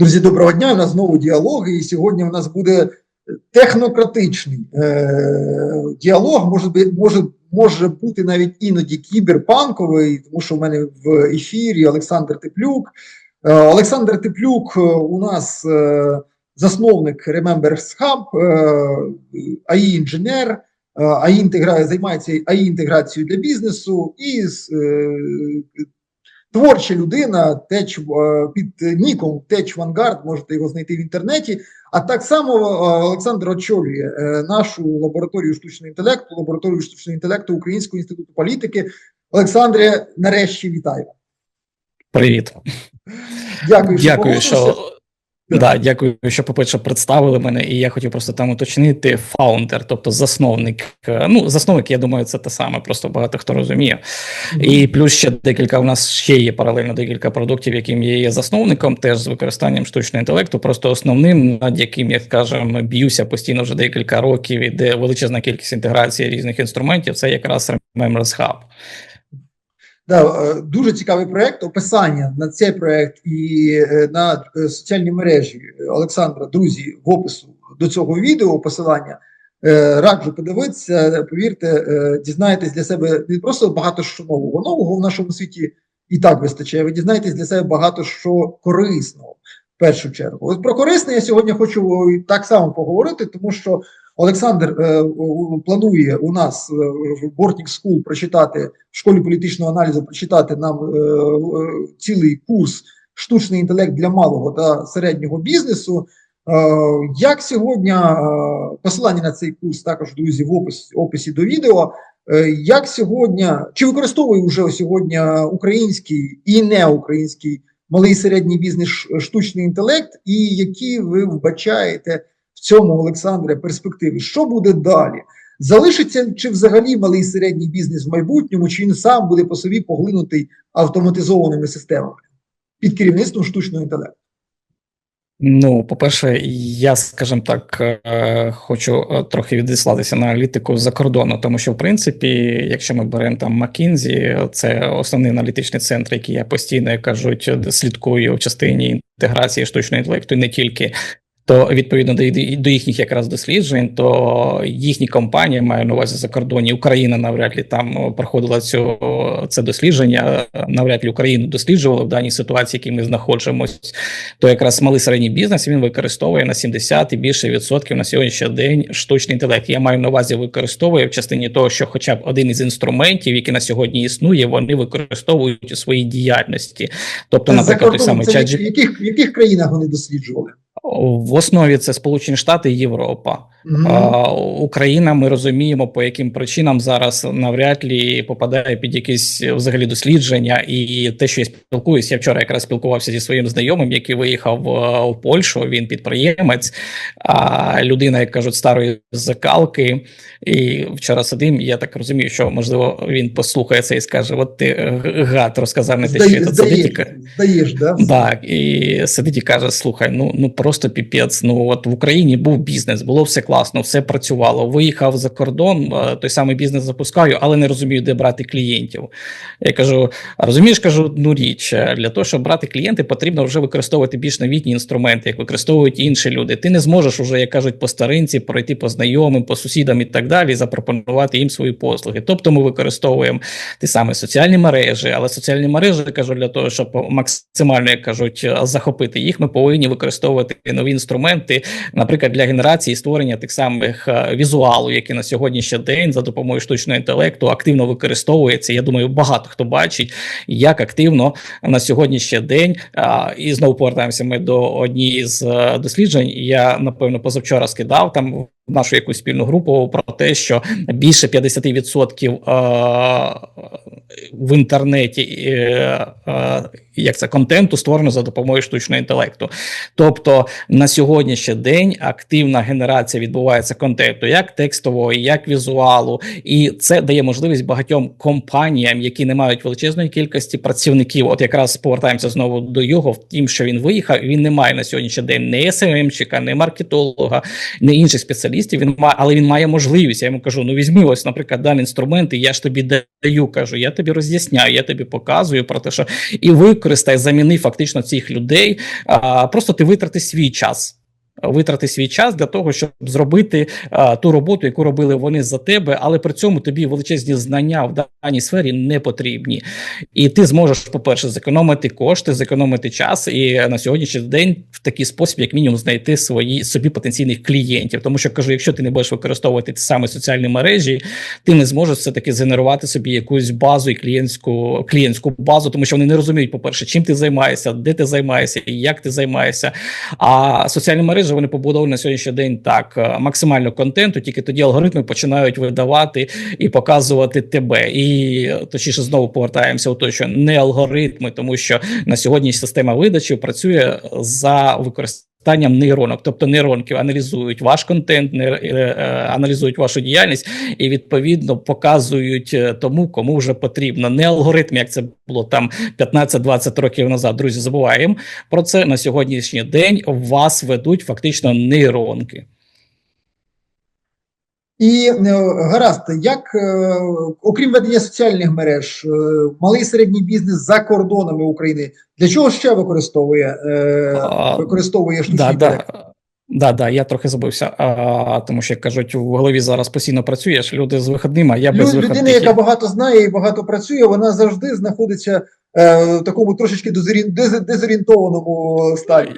Друзі, доброго дня. У нас знову діалог, і сьогодні у нас буде технократичний е, діалог. Може може, може бути навіть іноді кіберпанковий, тому що в мене в ефірі Олександр Теплюк. Е, Олександр Теплюк е, у нас е, засновник Remembers Hub, е, АІ інженер. Е, АІ інтегра... займається АІ інтеграцією для бізнесу і е, творча людина, теч е, під ніком Теч Вангард, можете його знайти в інтернеті. А так само е, Олександр очолює е, нашу лабораторію штучного інтелекту, лабораторію штучного інтелекту Українського інституту політики. Олександре, нарешті вітаю. Привіт, Дякую, що дякую, що. Да, дякую, що по-перше, представили мене. І я хотів просто там уточнити фаундер, тобто засновник. Е, Ну, засновник, я думаю, це те саме, просто багато хто розуміє. І плюс ще декілька. У нас ще є паралельно декілька продуктів, яким я є засновником, теж з використанням штучного інтелекту. Просто основним, над яким я скажімо, б'юся постійно вже декілька років, іде величезна кількість інтеграції різних інструментів. Це якраз Remembrance Hub. Да, е, дуже цікавий проект. Описання на цей проект і е, на е, соціальні мережі Олександра, друзі, в опису до цього відео посилання. Раджу подивитися, повірте, дізнаєтесь для себе не просто багато що нового. Нового в нашому світі і так вистачає. Ви дізнаєтесь для себе багато що корисного в першу чергу. От про корисне я сьогодні хочу так само поговорити, тому що Олександр е, планує у нас е, в Бортнік School прочитати в школі політичного аналізу, прочитати нам е, цілий курс штучний інтелект для малого та середнього бізнесу. Як сьогодні посилання на цей курс також друзі в описі, описі до відео. Як сьогодні чи використовує вже сьогодні український і неукраїнський малий і середній бізнес штучний інтелект, і які ви вбачаєте цьому, Олександре, перспективи? Що буде далі? Залишиться чи взагалі малий і середній бізнес в майбутньому, чи він сам буде по собі поглинутий автоматизованими системами під керівництвом штучного інтелекту? Ну, по-перше, я, скажімо так, е, хочу е, трохи відіслатися на аналітику за кордону, тому що, в принципі, якщо ми беремо там McKinsey, це основний аналітичний центр, який я постійно кажуть, слідкую в частині інтеграції штучного інтелекту, не тільки. То відповідно до, до їхніх якраз досліджень, то їхні компанії маю на увазі за кордоні. Україна навряд ли там проходила цю це дослідження. Навряд ли Україну досліджували в даній ситуації, в якій ми знаходимося. То якраз малий середній бізнес він використовує на 70 і більше відсотків на сьогоднішній день штучний інтелект. Я маю на увазі використовує в частині того, що, хоча б один із інструментів, який на сьогодні існує, вони використовують у своїй діяльності. Тобто, наприклад, той кордоном самий в яких, в яких країнах вони досліджували? В основі це Сполучені Штати і Європа. Мгм. А, Україна, ми розуміємо, по яким причинам зараз навряд ли попадає під якісь взагалі дослідження. І те, що я спілкуюся, я вчора якраз спілкувався зі своїм знайомим, який виїхав е, в Польщу. Він підприємець, а людина, як кажуть, старої закалки. І вчора сидим. Я так розумію, що можливо він послухає це і скаже: От ти е, гад розказав не те, що я тут сидить. здаєш, да? так, і сидить і каже: слухай, ну ну просто піпець. Ну от в Україні був бізнес, було все класно, все працювало. Виїхав за кордон, е, той самий бізнес запускаю, але не розумію, де брати клієнтів. Я кажу: розумієш, кажу одну річ: е, для того, щоб брати клієнти, потрібно вже використовувати більш новітні інструменти, як використовують інші люди. Ти не зможеш уже, як кажуть, по старинці пройти по знайомим, по сусідам і так далі, запропонувати їм свої послуги. Тобто ми використовуємо ті самі соціальні мережі, але соціальні мережі кажу для того, щоб максимально як кажуть захопити їх. Ми повинні використовувати нові інструменти, наприклад, для генерації створення тих самих е, візуалу, які на сьогоднішній день за допомогою штучного інтелекту активно використовується. Я думаю, багато хто бачить, як активно на сьогоднішній день і знову повертаємося ми до однієї з е, досліджень. Я напевно позавчора скидав там нашу якусь спільну групу про те, що більше 50% е, в інтернеті як це контенту створено за допомогою штучного інтелекту. Тобто на сьогоднішній день активна генерація відбувається контенту, як текстового, як візуалу, і це дає можливість багатьом компаніям, які не мають величезної кількості працівників. От якраз повертаємося знову до його в тім, що він виїхав. Він не має на сьогоднішній день ні СММчика, ні маркетолога, ні інших спеціалістів. Він має, але він має можливість. Я йому кажу: ну візьми ось, наприклад, дані інструменти. Я ж тобі даю. кажу, я тобі роз'ясняю, я тобі показую про те, що і використай, заміни фактично цих людей. Просто ти витрати свій час. Витрати свій час для того, щоб зробити а, ту роботу, яку робили вони за тебе, але при цьому тобі величезні знання в даній сфері не потрібні, і ти зможеш, по-перше, зекономити кошти, зекономити час, і на сьогоднішній день в такий спосіб, як мінімум, знайти свої собі потенційних клієнтів. Тому що кажу, якщо ти не будеш використовувати ті самі соціальні мережі, ти не зможеш все таки згенерувати собі якусь базу і клієнтську клієнтську базу, тому що вони не розуміють, по перше, чим ти займаєшся, де ти займаєшся і як ти займаєшся. А соціальні мережі вони побудовані на сьогоднішній день так е, максимально контенту, тільки тоді алгоритми починають видавати і показувати тебе. І е, точніше знову повертаємося у те, що не алгоритми, тому що на сьогодні система видачі працює за використанням нейронок, тобто нейронки аналізують ваш контент, е, е, аналізують вашу діяльність і відповідно показують е, тому, кому вже потрібно. Не алгоритм, як це було там 15-20 років назад. Друзі, забуваємо про це на сьогоднішній день. Вас ведуть фактично нейронки. І е, гаразд, як е, окрім ведення соціальних мереж, е, малий і середній бізнес за кордонами України для чого ще використовує використовує штучний Да, інтелект? да. Да, да, я трохи забився, а, тому що як кажуть, в голові зараз постійно працюєш. Люди з вихідними, а я без Лю- вихідних. Людина, яка багато знає і багато працює, вона завжди знаходиться в такому трошечки дезорі- дезорієнтованому стані.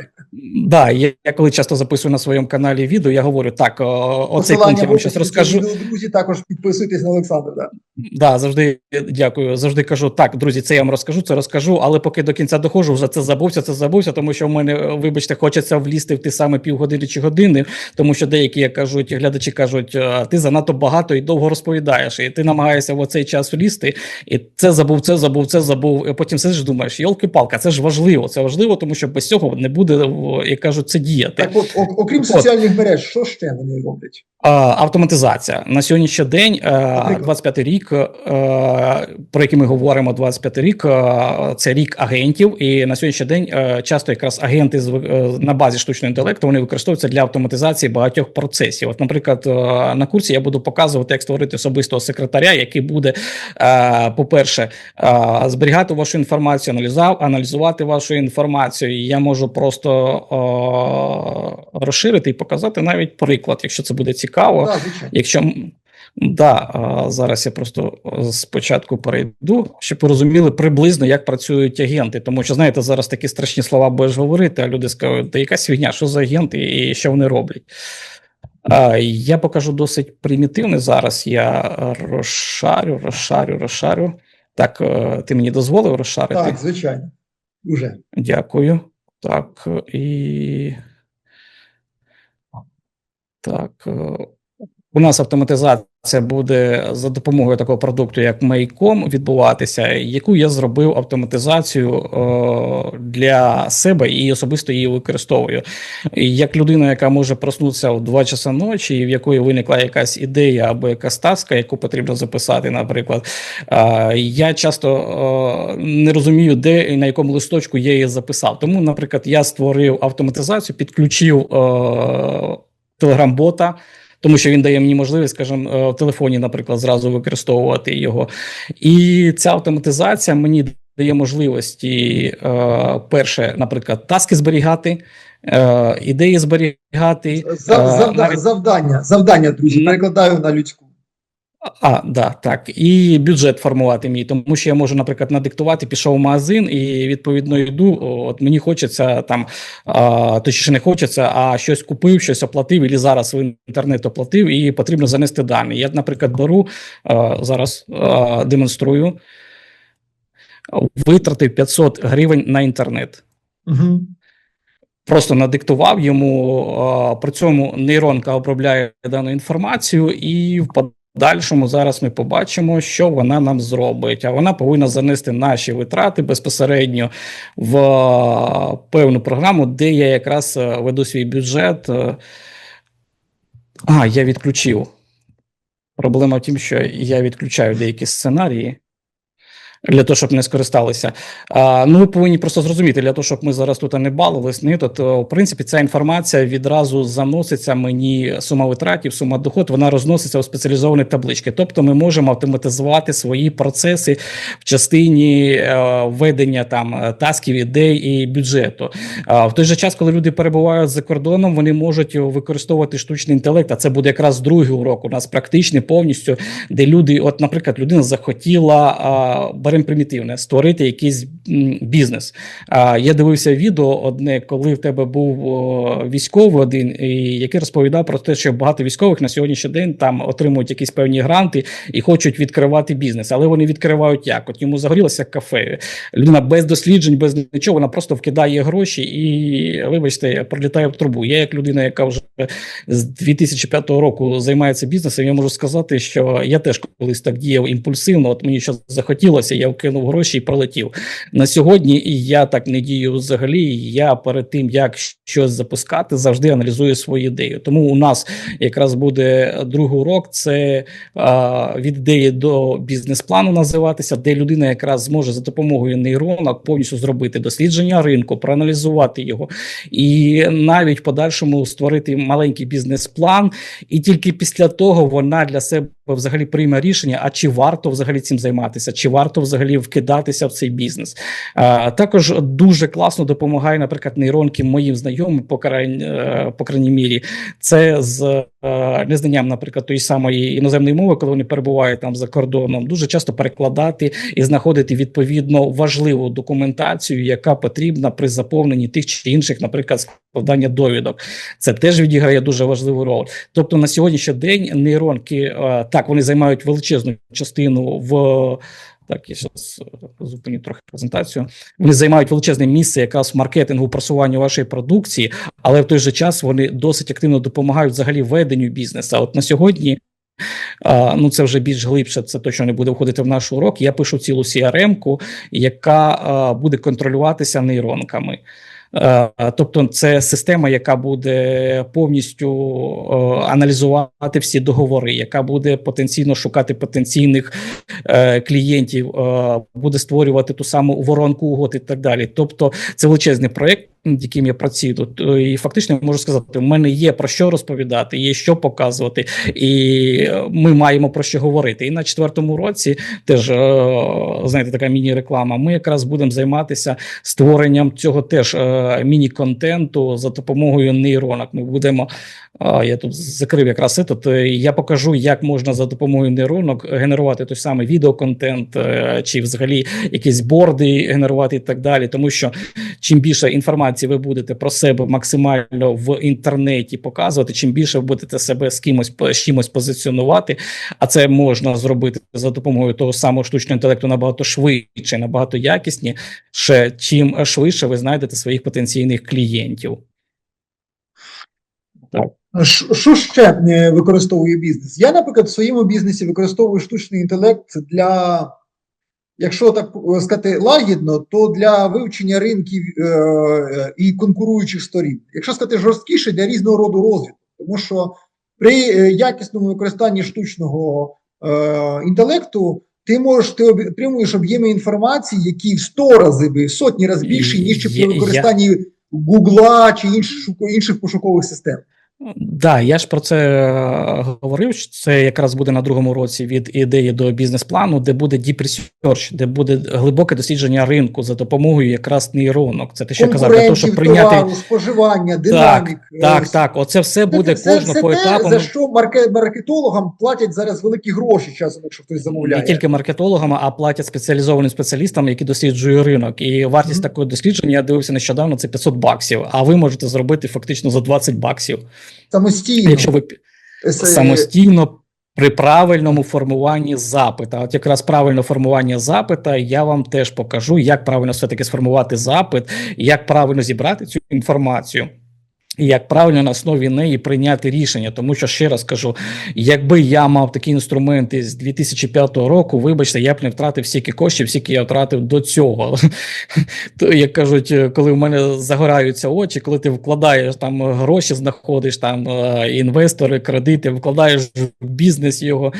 Да, я, я коли часто записую на своєму каналі відео, я говорю так, о, оцей пункт я вам щось розкажу. Друзі, також підписуйтесь на Олександра. Да. Да, завжди дякую. Завжди кажу так, друзі. Це я вам розкажу, це розкажу. Але поки до кінця доходжу, вже це забувся, це забувся, тому що в мене, вибачте, хочеться влізти в ті саме півгодини чи години, тому що деякі як кажуть, глядачі кажуть, ти занадто багато і довго розповідаєш, і ти намагаєшся в оцей час влізти, і це забув, це забув, це забув. І потім сидиш, думаєш, йолки-палка, це ж важливо. Це важливо, тому що без цього не буде, як кажуть, це діяти. Так от, окрім От. соціальних мереж, що ще вони роблять? А, Автоматизація на сьогоднішній день, е, Наприклад? 25 рік, е, про який ми говоримо, 25 рік, е, це рік агентів. І на сьогоднішній день е, часто якраз агенти на базі штучного інтелекту вони використовуються для автоматизації багатьох процесів. От, наприклад, на курсі я буду показувати, як створити особистого секретаря, який буде, по-перше, зберігати вашу інформацію, аналізувати вашу інформацію. І я можу просто розширити і показати навіть приклад, якщо це буде цікаво. Якщо да, зараз я просто е, спочатку перейду, щоб розуміли приблизно, як працюють агенти. Тому що знаєте, зараз такі страшні слова будеш говорити, а люди скажуть, та якась фігня, що за агенти і що вони роблять. Я покажу досить примітивне зараз. Я розшарю, розшарю, розшарю. Так, е, ти мені дозволив розшарити? Так, звичайно. Уже. Дякую. Так, і. Так. У нас автоматизація буде за допомогою такого продукту, як Maycom, відбуватися, яку я зробив автоматизацію е, для себе і особисто її використовую. Як людина, яка може проснутися в 2 часа ночі, і в якої виникла якась ідея або якась таска, яку потрібно записати, наприклад, е, я часто е, не розумію, де і на якому листочку я її записав. Тому, наприклад, я створив автоматизацію, підключив е, телеграм-бота. Тому що він дає мені можливість, скажімо, е, в телефоні, наприклад, зразу використовувати його. І ця автоматизація мені дає можливості, е, перше, наприклад, таски зберігати, е, ідеї зберігати. За- навіть- Завдання, завдання, друзі, перекладаю на людську. А, да, так. І бюджет формувати мій, тому що я можу, наприклад, надиктувати, пішов в магазин і відповідно йду. От мені хочеться там, а, точніше не хочеться, а щось купив, щось оплатив, і зараз в інтернет оплатив, і потрібно занести дані. Я, наприклад, беру а, зараз а, демонструю, витратив 500 гривень на інтернет. Угу. Просто надиктував йому, а, при цьому нейронка обробляє дану інформацію, і в подальшому зараз ми побачимо, що вона нам зробить. А вона повинна занести наші витрати безпосередньо в певну програму, де я якраз веду свій бюджет. Е, А, я відключив. Проблема в тім, що я відключаю деякі сценарії. Для того, щоб не скористалися. А, ну, ми повинні просто зрозуміти, для того, щоб ми зараз тут не балувались, ні, то, то в принципі ця інформація відразу заноситься мені сума витратів, сума доход, вона розноситься у спеціалізовані таблички. Тобто ми можемо автоматизувати свої процеси в частині е, ведення там е, тасків, ідей і бюджету. А в той же час, коли люди перебувають за кордоном, вони можуть використовувати штучний інтелект. А це буде якраз другий урок. У нас практичний повністю, де люди, от, наприклад, людина захотіла а, беремо примітивне, створити якийсь бізнес. А, я дивився відео одне, коли в тебе був військовий один, який розповідав про те, що багато військових на сьогоднішній день там отримують якісь певні гранти і хочуть відкривати бізнес, але вони відкривають як? От йому загорілося кафе. Людина без досліджень, без нічого, вона просто вкидає гроші і, вибачте, пролітає в трубу. Я, як людина, яка вже з 2005 року займається бізнесом, я можу сказати, що я теж колись так діяв імпульсивно. От мені щось захотілося, я вкинув гроші і пролетів. На сьогодні і я так не дію взагалі. Я перед тим як щось запускати, завжди аналізую свої ідеї. Тому у нас якраз буде другий урок. Це а, від ідеї до бізнес-плану називатися, де людина якраз зможе за допомогою нейронок повністю зробити дослідження ринку, проаналізувати його, і навіть в подальшому створити маленький бізнес-план, і тільки після того вона для себе взагалі прийме рішення: а чи варто взагалі цим займатися, чи варто взагалі вкидатися в цей бізнес. А, також дуже класно допомагає, наприклад, нейронки моїм знайомим, по е, крайній мірі, це з е, незнанням, наприклад, тої самої іноземної мови, коли вони перебувають там за кордоном, дуже часто перекладати і знаходити відповідно важливу документацію, яка потрібна при заповненні тих чи інших, наприклад, складання довідок. Це теж відіграє дуже важливу роль. Тобто на сьогоднішній день нейронки е, так вони займають величезну частину в. Так, я зараз зупиню трохи презентацію. Вони займають величезне місце якраз в маркетингу просуванню вашої продукції, але в той же час вони досить активно допомагають взагалі веденню бізнесу. От на сьогодні. Ну, це вже більш глибше, це точно не буде входити в наш урок. Я пишу цілу CRM-ку, яка буде контролюватися нейронками. Е, Тобто, це система, яка буде повністю е, аналізувати всі договори, яка буде потенційно шукати потенційних е, клієнтів, буде створювати ту саму воронку угод і так далі. Тобто, це величезний проєкт, над яким я працюю тут. Е, І фактично можу сказати, у мене є про що розповідати, є що показувати, і е, ми маємо про що говорити. І на четвертому році теж е, знаєте, така міні-реклама. Ми якраз будемо займатися створенням цього теж міні-контенту за допомогою нейронок. Ми будемо. Я тут закрив якраз этот. е, Я покажу, як можна за допомогою нейронок генерувати той самий відеоконтент, чи взагалі якісь борди генерувати і так далі. Тому що чим більше інформації ви будете про себе максимально в інтернеті показувати, чим більше ви будете себе з кимось з чимось позиціонувати, а це можна зробити за допомогою того самого штучного інтелекту набагато швидше, набагато якісніше, чим швидше ви знайдете своїх потенційних клієнтів. Ш- Що ще е, використовує бізнес? Я, наприклад, в своєму бізнесі використовую штучний інтелект для, якщо так е, сказати лагідно, то для вивчення ринків е, і конкуруючих сторін. Якщо сказати жорсткіше, для різного роду розвитку. Тому що при е, якісному використанні штучного е, інтелекту ти можеш ти отримуєш об'єми інформації, які в 100 рази, в сотні разів більші, ніж при використанні Гугла чи інших, інших пошукових систем. Да, я ж про це е, говорив. що Це якраз буде на другому році від ідеї до бізнес-плану, де буде deep research, де буде глибоке дослідження ринку за допомогою якраз нейронок. Це те, що я казав, для того, щоб прийняти товару, споживання, динамік. е, так, так. Оце все буде це, кожного це по те, етапам. за що марке- маркетологам платять зараз великі гроші часом, якщо хтось замовляє. Не тільки маркетологам, а платять спеціалізованим спеціалістам, які досліджують ринок. І вартість Мгм. такого дослідження я дивився нещодавно. Це 500 баксів. А ви можете зробити фактично за 20 баксів, Самостійно. якщо ви самостійно при правильному формуванні запита. От якраз правильне формування запита, я вам теж покажу, як правильно все таки сформувати запит, як правильно зібрати цю інформацію. І як правильно на основі неї прийняти рішення, тому що ще раз кажу, якби я мав такі інструменти з 2005 року, вибачте, я б не втратив стільки коштів, скільки я втратив до цього. То як кажуть, коли в мене загораються очі, коли ти вкладаєш там гроші, знаходиш там е, інвестори, кредити, вкладаєш в бізнес його,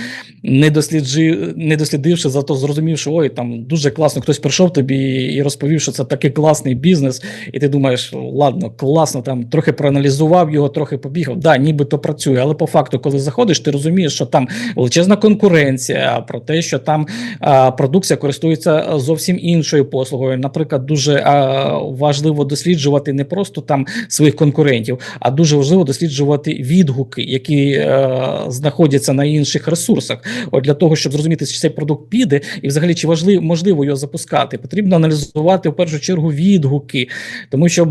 не досліджи, не дослідивши, зато зрозумівши, ой, там дуже класно, хтось прийшов тобі і розповів, що це такий класний бізнес, і ти думаєш, ладно, класно, там трохи проаналізував його, трохи побігав. Да, нібито працює, але по факту, коли заходиш, ти розумієш, що там величезна конкуренція, про те, що там а, продукція користується зовсім іншою послугою. Наприклад, дуже а, важливо досліджувати не просто там своїх конкурентів, а дуже важливо досліджувати відгуки, які е, знаходяться на інших ресурсах. От для того, щоб зрозуміти, чи цей продукт піде, і взагалі чи важливо можливо його запускати, потрібно аналізувати в першу чергу відгуки, тому що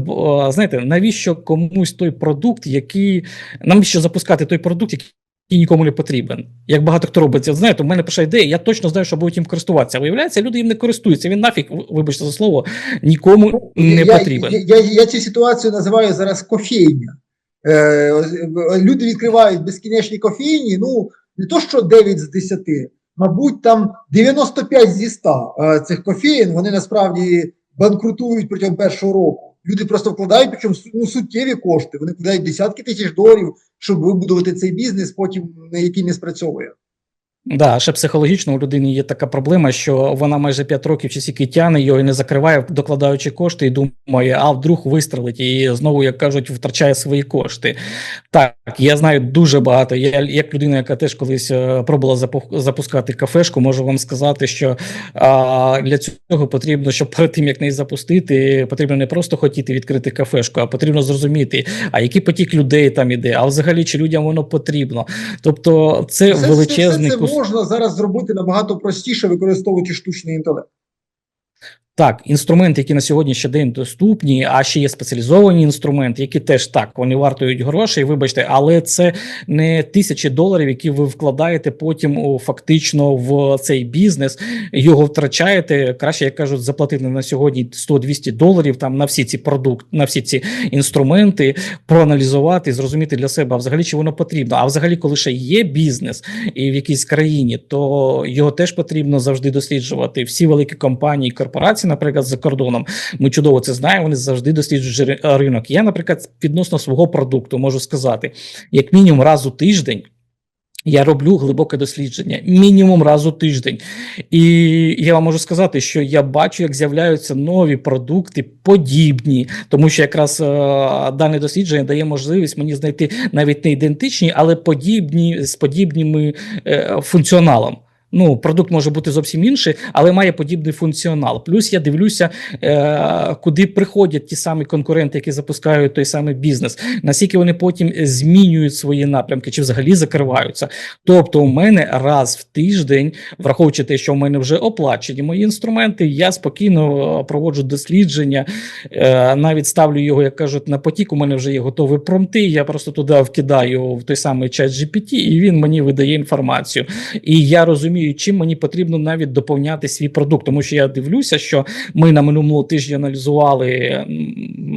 е, знаєте, навіщо комусь той продукт, який навіщо запускати той продукт, який нікому не потрібен. Як багато хто робить це, знаєте, у мене перша ідея, я точно знаю, що будуть їм користуватися. Виявляється, люди їм не користуються. Він нафіг, вибачте за слово, нікому не я, потрібен. Я, я, я цю ситуацію називаю зараз кофейня. Е, люди відкривають безкінечні кофейні, ну, не то що 9 з 10, мабуть, там 95 зі 100 е, цих кофеїн, вони насправді банкрутують протягом першого року. Люди просто вкладають, причому ну, суттєві кошти. Вони вкладають десятки тисяч доларів, щоб вибудувати цей бізнес, потім який не спрацьовує. Да, ще психологічно у людини є така проблема, що вона майже 5 років чи скільки тяне його і не закриває, докладаючи кошти, і думає, а вдруг вистрелить, і знову, як кажуть, втрачає свої кошти. Так, я знаю дуже багато. Я як людина, яка теж колись е, пробувала запускати кафешку, можу вам сказати, що а, для цього потрібно, щоб перед тим як неї запустити, потрібно не просто хотіти відкрити кафешку, а потрібно зрозуміти, а який потік людей там іде, а взагалі чи людям воно потрібно. Тобто, це, величезний це можна зараз зробити набагато простіше, використовуючи штучний інтелект. Так, інструменти, які на сьогоднішній день доступні, а ще є спеціалізовані інструменти, які теж так вони вартують грошей. Вибачте, але це не тисячі доларів, які ви вкладаєте потім фактично в цей бізнес. Його втрачаєте. Краще як кажуть, заплатити на сьогодні 100-200 доларів там на всі ці продукти, на всі ці інструменти, проаналізувати, зрозуміти для себе, а взагалі чи воно потрібно. А взагалі, коли ще є бізнес і в якійсь країні, то його теж потрібно завжди досліджувати. Всі великі компанії, корпорації наприклад, за кордоном. Ми чудово це знаємо. Вони завжди досліджують ринок. Я, наприклад, відносно свого продукту можу сказати, як мінімум раз у тиждень. Я роблю глибоке дослідження мінімум раз у тиждень, і я вам можу сказати, що я бачу, як з'являються нові продукти, подібні, тому що якраз е, дане дослідження дає можливість мені знайти навіть не ідентичні, але подібні з подібними е, функціоналом. Ну, продукт може бути зовсім інший, але має подібний функціонал. Плюс я дивлюся, е, куди приходять ті самі конкуренти, які запускають той самий бізнес, наскільки вони потім змінюють свої напрямки чи взагалі закриваються. Тобто, у мене раз в тиждень, враховуючи те, що в мене вже оплачені мої інструменти, я спокійно проводжу дослідження, е, навіть ставлю його, як кажуть, на потік. У мене вже є готові промти. Я просто туди вкидаю в той самий чат GPT, і він мені видає інформацію. І я розумію розумію, чим мені потрібно навіть доповняти свій продукт, тому що я дивлюся, що ми на минулому тижні аналізували.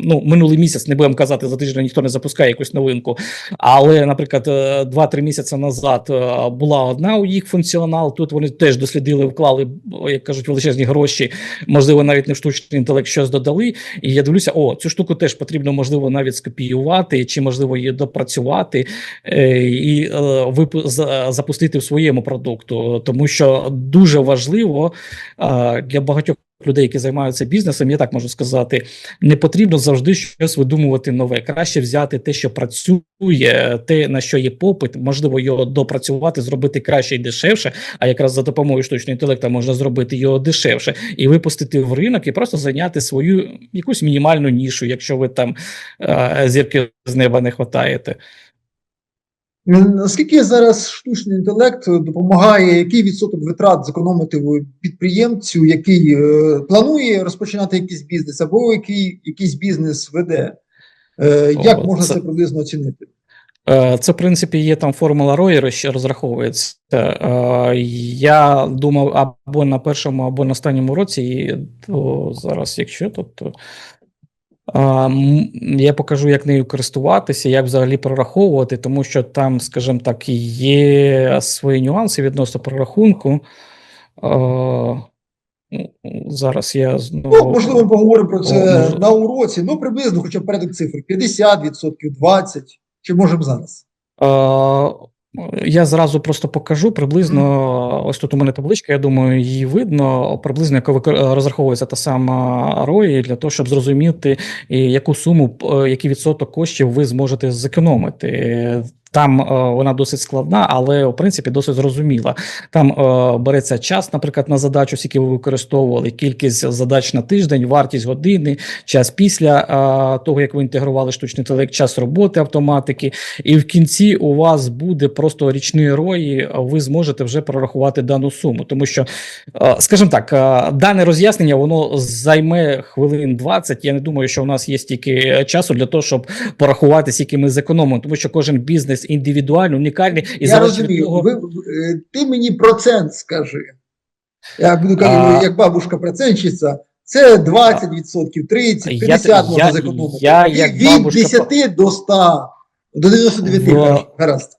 Ну, минулий місяць не будемо казати, за тиждень ніхто не запускає якусь новинку. Але, наприклад, 2-3 місяці назад е, була одна у їх функціонал. Тут вони теж дослідили, вклали, як кажуть, величезні гроші, можливо, навіть не в штучний інтелект щось додали. І я дивлюся, о, цю штуку теж потрібно, можливо, навіть скопіювати, чи можливо її допрацювати е, і е, запустити в своєму продукту тому що дуже важливо для багатьох людей, які займаються бізнесом, я так можу сказати, не потрібно завжди щось видумувати нове. Краще взяти те, що працює, те на що є попит, можливо, його допрацювати, зробити краще і дешевше. А якраз за допомогою штучного інтелекту можна зробити його дешевше і випустити в ринок, і просто зайняти свою якусь мінімальну нішу, якщо ви там зірки з неба не хватаєте. Наскільки зараз штучний інтелект допомагає, який відсоток витрат зекономити підприємцю, який е, планує розпочинати якийсь бізнес, або який якийсь бізнес веде? Е, як О, можна це... це приблизно оцінити? Е, це, в принципі, є там формула Ройера, що розраховується. Е, я думав або на першому, або на останньому році, і то зараз, якщо тобто. Я покажу, як нею користуватися, як взагалі прораховувати, тому що там, скажімо так, є свої нюанси відносно прорахунку. Ну, Зараз я Ну, можливо, ми поговоримо про це О, на уроці. Ну, приблизно, хоча б порядок цифр: 50%, 20%. Чи можемо зараз? Я зразу просто покажу приблизно. Ось тут у мене табличка, я думаю, її видно. Приблизно як розраховується та сама ROI для того, щоб зрозуміти, яку суму, е, який відсоток коштів ви зможете зекономити. Там е, вона досить складна, але в принципі досить зрозуміла. Там е, береться час, наприклад, на задачу, скільки ви використовували, кількість задач на тиждень, вартість години, час після е, того, як ви інтегрували штучний інтелект, час роботи автоматики, і в кінці у вас буде просто річний рої, ви зможете вже прорахувати дану суму. Тому що, е, скажімо так, е, дане роз'яснення воно займе хвилин 20. Я не думаю, що у нас є стільки часу для того, щоб порахувати, скільки ми зекономимо, тому що кожен бізнес індивідуально, унікальний і Я розумію. того. Ви, е, ти мені процент скажи. Я буду кажу, А- як бабушка процентщиця, це 20%, 30%, Я- 50% можна я- зекономити. я, Від- як від бабушка 10 до 100, до 99, В- гаразд.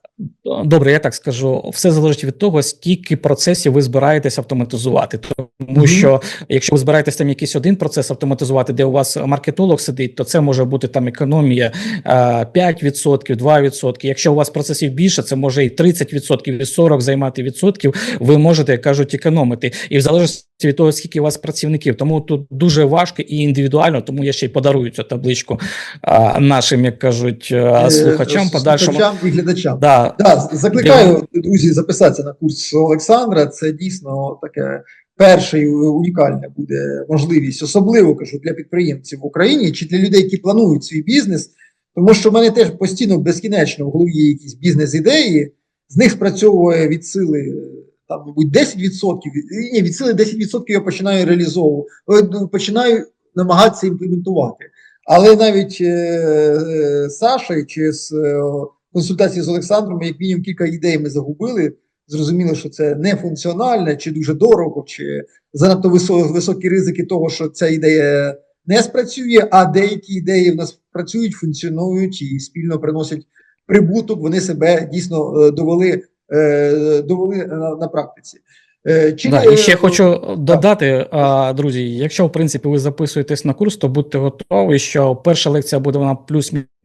Добре, я так скажу. Все залежить від того, скільки процесів ви збираєтесь автоматизувати. Тому Мгм. що якщо ви збираєтесь там якийсь один процес автоматизувати, де у вас маркетолог сидить, то це може бути там економія е, 5%, 2%. Якщо у вас процесів більше, це може і 30%, і 40 займати відсотків. Ви можете, як кажуть, економити. І в залежності від того, скільки у вас працівників. Тому тут дуже важко і індивідуально, тому я ще й подарую цю табличку е, нашим, як кажуть, е, Е, слухачам, подальшому. слухачам і глядачам. Да, Да, закликаю друзі записатися на курс Олександра. Це дійсно таке перше і унікальне буде можливість, особливо кажу для підприємців в Україні чи для людей, які планують свій бізнес. Тому що в мене теж постійно безкінечно в голові є якісь бізнес-ідеї, з них спрацьовує від сили там, мабуть, 10%. Ні, від сили 10% я починаю реалізовувати, е, ну, починаю намагатися імплементувати. Але навіть е, е, Саша через е, консультації з Олександром, як мінімум кілька ідей ми загубили. Зрозуміло, що це не функціональне, чи дуже дорого, чи занадто висо- високі ризики того, що ця ідея не спрацює, а деякі ідеї в нас працюють, функціонують і спільно приносять прибуток. Вони себе дійсно е, довели, е, довели на, на практиці. Е, Чи Да, і ще хочу додати, а, друзі, якщо в принципі ви записуєтесь на курс, то будьте готові, що перша лекція буде вона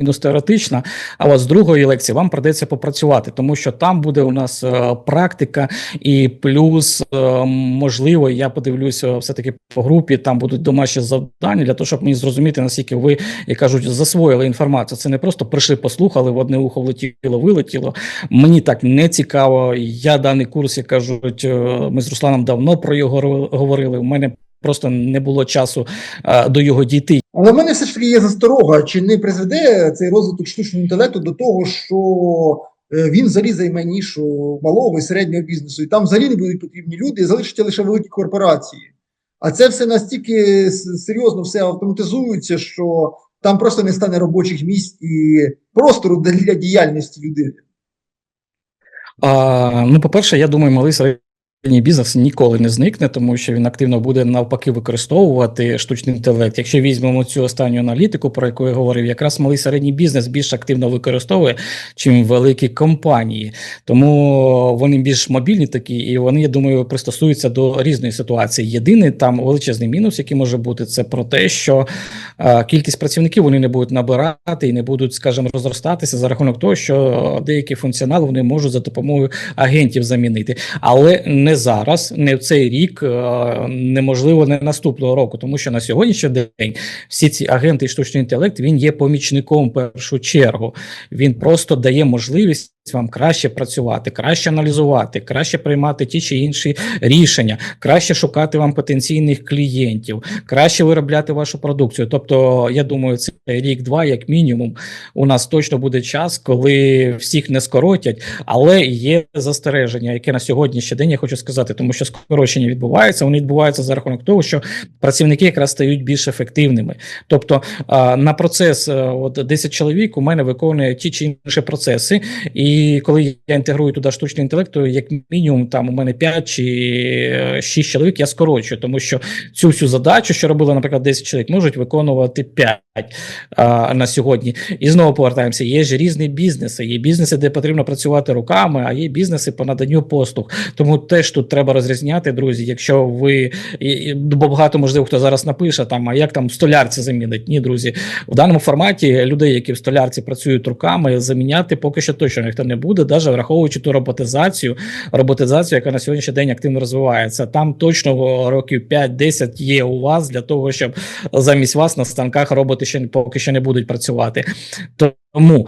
плюс-мінус теоретична, от з другої лекції вам придеться попрацювати, тому що там буде у нас е, практика, і плюс е, можливо, я подивлюся все-таки по групі, там будуть домашні завдання для того, щоб мені зрозуміти, наскільки ви, як кажуть, засвоїли інформацію. Це не просто прийшли, послухали, в одне ухо влетіло, вилетіло. Мені так не цікаво. Я даний курс, як кажуть, е, ми з Русланом давно про його говорили. У мене просто не було часу е, до його дійти. Але в мене все ж таки є засторога, чи не призведе цей розвиток штучного інтелекту до того, що е, він взагалі займе нішу малого і середнього бізнесу, і там взагалі не будуть потрібні люди, і залишаться лише великі корпорації. А це все настільки серйозно все автоматизується, що там просто не стане робочих місць і простору для- для діяльності людини. А, ну, по-перше, я думаю, малий середній бізнес ніколи не зникне, тому що він активно буде навпаки використовувати штучний інтелект. Якщо візьмемо цю останню аналітику, про яку я говорив, якраз малий середній бізнес більш активно використовує, чим великі компанії. Тому вони більш мобільні такі, і вони, я думаю, пристосуються до різної ситуації. Єдиний там величезний мінус, який може бути, це про те, що е, кількість працівників вони не будуть набирати і не будуть, скажімо, розростатися за рахунок того, що деякі функціонали вони можуть за допомогою агентів замінити, але не зараз, не в цей рік, е, неможливо не наступного року, тому що на сьогоднішній день всі ці агенти і штучний інтелект він є помічником в першу чергу. Він просто дає можливість вам краще працювати, краще аналізувати, краще приймати ті чи інші рішення, краще шукати вам потенційних клієнтів, краще виробляти вашу продукцію. Тобто, я думаю, це рік-два, як мінімум, у нас точно буде час, коли всіх не скоротять, але є застереження, яке на сьогоднішній день я хочу сказати, тому що скорочення відбуваються. Вони відбуваються за рахунок того, що працівники якраз стають більш ефективними. Тобто на процес е, от 10 чоловік у мене виконує ті чи інші процеси, і І коли я інтегрую туди штучний інтелект, то як мінімум там у мене 5 чи 6 чоловік я скорочую, тому що цю всю задачу, що робило, наприклад, 10 чоловік, можуть виконувати 5 а, на сьогодні. І знову повертаємося. Є ж різні бізнеси. Є бізнеси, де потрібно працювати руками, а є бізнеси по наданню послуг. Тому теж тут треба розрізняти, друзі. Якщо ви бо багато можливо хто зараз напише там, а як там в столярці замінить? Ні, друзі, в даному форматі людей, які в столярці працюють руками, заміняти поки що точно ніхто не буде, навіть враховуючи ту роботизацію, роботизацію, яка на сьогоднішній день активно розвивається. Там точно років 5-10 є у вас для того, щоб замість вас на станках роботи ще поки що не будуть працювати. Тому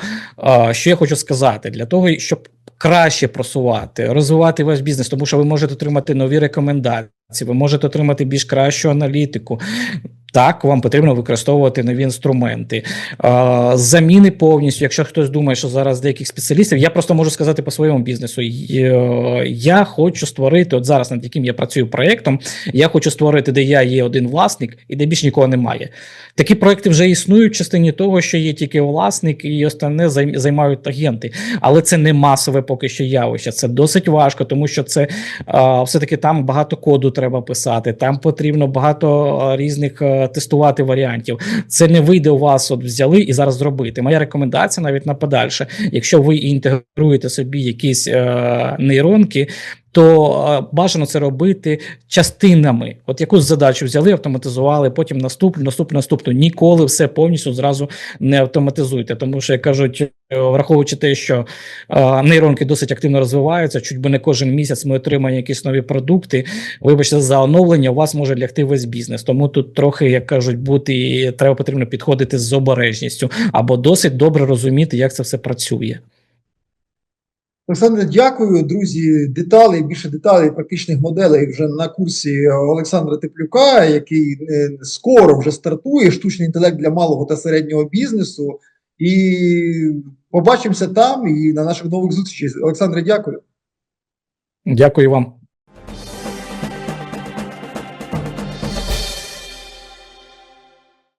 що я хочу сказати, для того, щоб краще просувати, розвивати ваш бізнес, тому що ви можете отримати нові рекомендації, ви можете отримати більш кращу аналітику. Так, вам потрібно використовувати нові інструменти. Заміни повністю. Якщо хтось думає, що зараз деяких спеціалістів, я просто можу сказати по своєму бізнесу. Е, Я хочу створити, от зараз над яким я працюю проєктом, я хочу створити, де я є один власник і де більш нікого немає. Такі проекти вже існують в частині того, що є тільки власник і остальне займають агенти. Але це не масове поки що явище. Це досить важко, тому що це все-таки там багато коду треба писати, там потрібно багато різних тестувати варіантів. Це не вийде у вас, от взяли і зараз зробити. Моя рекомендація навіть на подальше. Якщо ви інтегруєте собі якісь е, нейронки. То е, бажано це робити частинами. От якусь задачу взяли, автоматизували, потім наступну, наступну, наступну. Ніколи все повністю зразу не автоматизуйте. Тому що як кажуть, е, враховуючи те, що е, нейронки досить активно розвиваються, чуть би не кожен місяць ми отримаємо якісь нові продукти. Вибачте, за оновлення у вас може лягти весь бізнес. Тому тут трохи, як кажуть, бути треба потрібно підходити з обережністю або досить добре розуміти, як це все працює. Олександре, дякую, друзі. Деталі, більше деталей, практичних моделей вже на курсі Олександра Теплюка, який е, скоро вже стартує. Штучний інтелект для малого та середнього бізнесу. І побачимося там і на наших нових зустрічей. Олександре, дякую. Дякую вам.